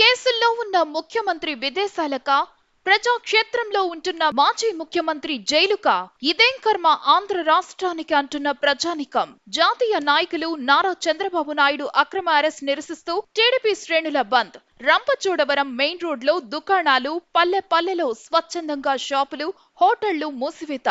కేసుల్లో ఉన్న ముఖ్యమంత్రి విదేశాలక ప్రజాక్షేత్రంలో ఉంటున్న మాజీ ముఖ్యమంత్రి జైలుక ఇదేం కర్మ ఆంధ్ర రాష్ట్రానికి అంటున్న ప్రజానికం. జాతీయ నాయకులు నారా చంద్రబాబు నాయుడు అక్రమ అరెస్ట్ నిరసిస్తూ టీడీపీ శ్రేణుల బంద్. రంపచోడవరం మెయిన్ రోడ్లో దుకాణాలు పల్లె పల్లెలో స్వచ్ఛందంగా షాపులు హోటళ్ళు మూసివేత.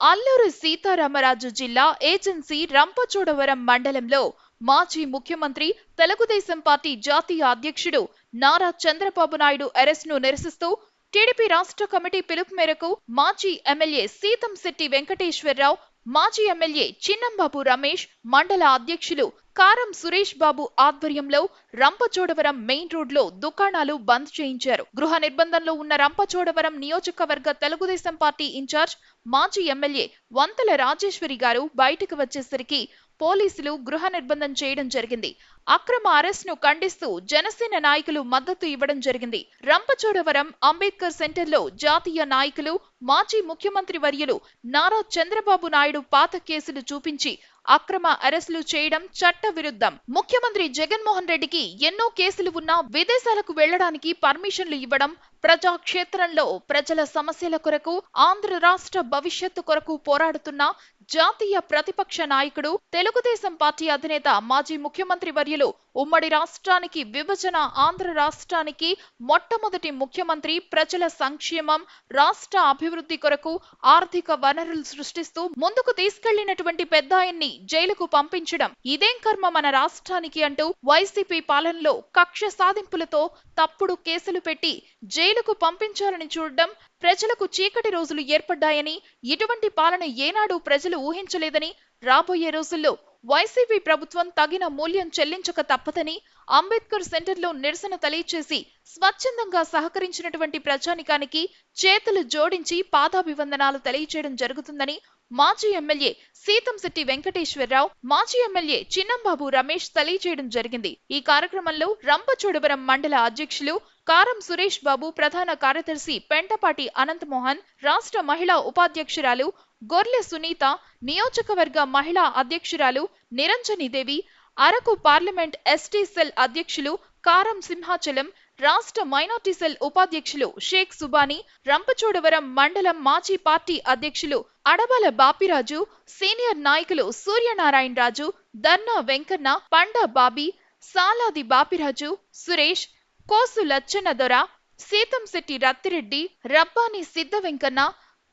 అల్లూరు సీతారామరాజు జిల్లా ఏజెన్సీ రంపచోడవరం మండలంలో మాజీ ముఖ్యమంత్రి తెలుగుదేశం పార్టీ జాతీయ అధ్యక్షుడు నారా చంద్రబాబు నాయుడు అరెస్ట్ను నిరసిస్తూ టీడీపీ రాష్ట్ర కమిటీ పిలుపు మేరకు మాజీ ఎమ్మెల్యే సీతంశెట్టి వెంకటేశ్వరరావు మాజీ ఎమ్మెల్యే చిన్నంబాబు రమేష్ మండల అధ్యక్షులు కారం సురేష్ బాబు ఆధ్వర్యంలో రంపచోడవరం మెయిన్ రోడ్లో దుకాణాలు బంద్ చేయించారు. గృహ నిర్బంధంలో ఉన్న రంపచోడవరం నియోజకవర్గ తెలుగుదేశం పార్టీ ఇన్ఛార్జ్ మాజీ ఎమ్మెల్యే వంతల రాజేశ్వరి గారు బయటకు వచ్చేసరికి పోలీసులు గృహ నిర్బంధం చేయడం జరిగింది. అక్రమ అరెస్ట్ను ఖండిస్తూ జనసేన నాయకులు మద్దతు ఇవ్వడం జరిగింది. రంపచోడవరం అంబేద్కర్ సెంటర్లో జాతీయ నాయకులు మాజీ ముఖ్యమంత్రి వర్యులు నారా చంద్రబాబు నాయుడు పాత కేసులు చూపించి అక్రమ అరెస్టులు చేయడం చట్ట విరుద్ధం ముఖ్యమంత్రి జగన్మోహన్ రెడ్డికి ఎన్నో కేసులు ఉన్నా విదేశాలకు వెళ్ళడానికి పర్మిషన్లు ఇవ్వడం ప్రజాక్షేత్రంలో ప్రజల సమస్యల కొరకు ఆంధ్ర రాష్ట్ర భవిష్యత్తు కొరకు పోరాడుతున్న జాతీయ ప్రతిపక్ష నాయకుడు తెలుగుదేశం పార్టీ అధినేత మాజీ ముఖ్యమంత్రి వర్యులు ఉమ్మడి రాష్ట్రానికి విభజన ఆంధ్ర రాష్ట్రానికి మొట్టమొదటి ముఖ్యమంత్రి ప్రజల సంక్షేమం రాష్ట్ర అభివృద్ధి కొరకు ఆర్థిక వనరులు సృష్టిస్తూ ముందుకు తీసుకెళ్ళినటువంటి పెద్దాయన్ని జైలుకు పంపించడం ఇదేం కర్మ మన రాష్ట్రానికి అంటూ వైసీపీ పాలనలో కక్ష సాధింపులతో తప్పుడు కేసులు పెట్టి జైలుకు పంపించాలని చూడడం ప్రజలకు చీకటి రోజులు ఏర్పడ్డాయని ఇటువంటి పాలన ఏనాడు ప్రజలు ఊహించలేదని రాబోయే రోజుల్లో వైసీపీ ప్రభుత్వం తగిన మూల్యం చెల్లించక తప్పదని అంబేద్కర్ సెంటర్లో నిరసన తెలియచేసి స్వచ్ఛందంగా సహకరించినటువంటి ప్రజానికానికి చేతులు జోడించి పాదాభివందనాలు తెలియచేయడం జరుగుతుందని మాజీ ఎమ్మెల్యే సీతంశెట్టి వెంకటేశ్వరరావు మాజీ ఎమ్మెల్యే చిన్నంబాబు రమేష్ తెలియజేయడం జరిగింది. ఈ కార్యక్రమంలో రంపచోడవరం మండల అధ్యక్షులు కారం సురేష్ బాబు ప్రధాన కార్యదర్శి పెంటపాటి అనంతమోహన్ రాష్ట్ర మహిళా ఉపాధ్యక్షురాలు గొర్లె సునీత నియోజకవర్గ మహిళా అధ్యక్షురాలు Niranjani Devi Araku parliament ST cell అధ్యక్షులు కారం సింహాచలం రాష్ట్ర మైనార్టీ సెల్ ఉపాధ్యక్షులు షేక్ సుబానీ రంపచోడవరం మండలం మాజీ పార్టీ అధ్యక్షులు అడబల బాపిరాజు సీనియర్ నాయకులు సూర్యనారాయణ రాజు దర్నా వెంకన్న పండ బాబీ సాలాది బాపిరాజు సురేష్ కోసు లచ్చన్న దొర సీతంశెట్టి రత్తిరెడ్డి రబ్బాని సిద్ధ వెంకన్న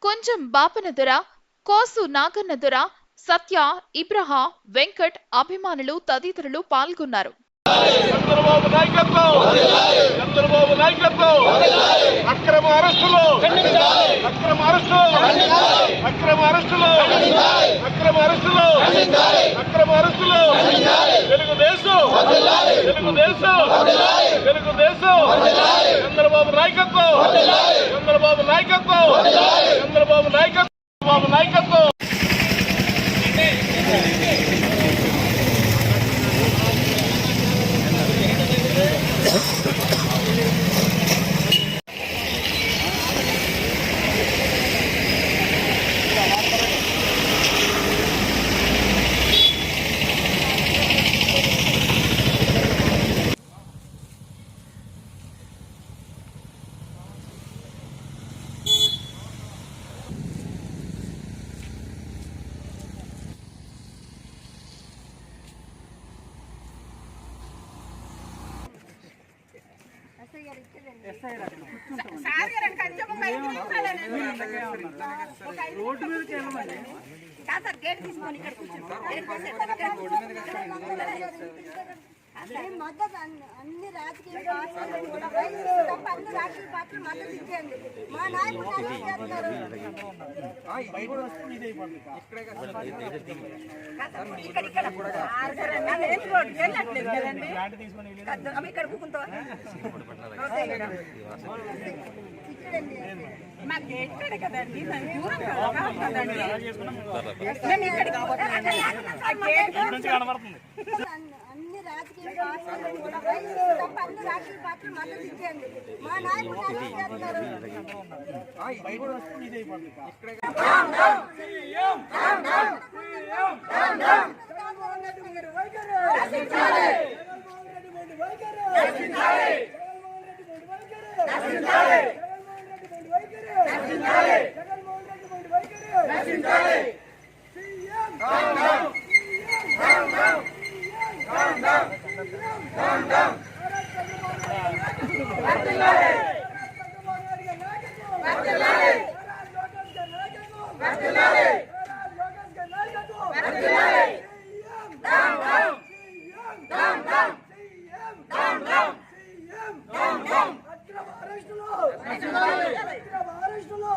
కొంచెం బాపన దొర కోసు నాగన్న దొర సత్య ఇబ్రహా వెంకట్ అభిమానులు తదితరులు పాల్గొన్నారు. అక్రమ అరెస్టులు! అక్రమ అరెస్టులు! అక్రమ అరెస్టులు! అక్రమ అరెస్టులు! అక్రమ అరెస్టులు! తెలుగుదేశం! తెలుగుదేశం! తెలుగుదేశం చంద్రబాబు నాయకత్వం చంద్రబాబు నాయకత్వం. చంద్రబాబు నాయకత్వం. చంద్రబాబు నాయకత్వం. కాదు సార్ గేట్ తీసుకొని ఇక్కడ అసలు మద్దతు? అన్ని- అన్ని రాజకీయ పార్టీలు కూడా వైసీపీ తప్ప అన్ని రాజకీయ పార్టీలు మద్దతు ఇచ్చేయండి. మా నాయకుడు అరెస్ట్ చేస్తున్నారు ఇక్కడ కదండి కూకుంటావా దూరం కదా కదండి. మేము ఇక్కడికి రాజకీయ పార్టీలు కూడా తప్ప అన్ని రాజకీయ పార్టీలు మద్దతు ఇచ్చేయండి మా నాయకుడు అరెస్ట్ చేస్తున్నారు జగన్మోహన్ రెడ్డి వైఖరి వైఖరి సీఎం అక్రమ అరెస్టులు అక్రమ అరెస్టులు అక్రమ అరెస్టులు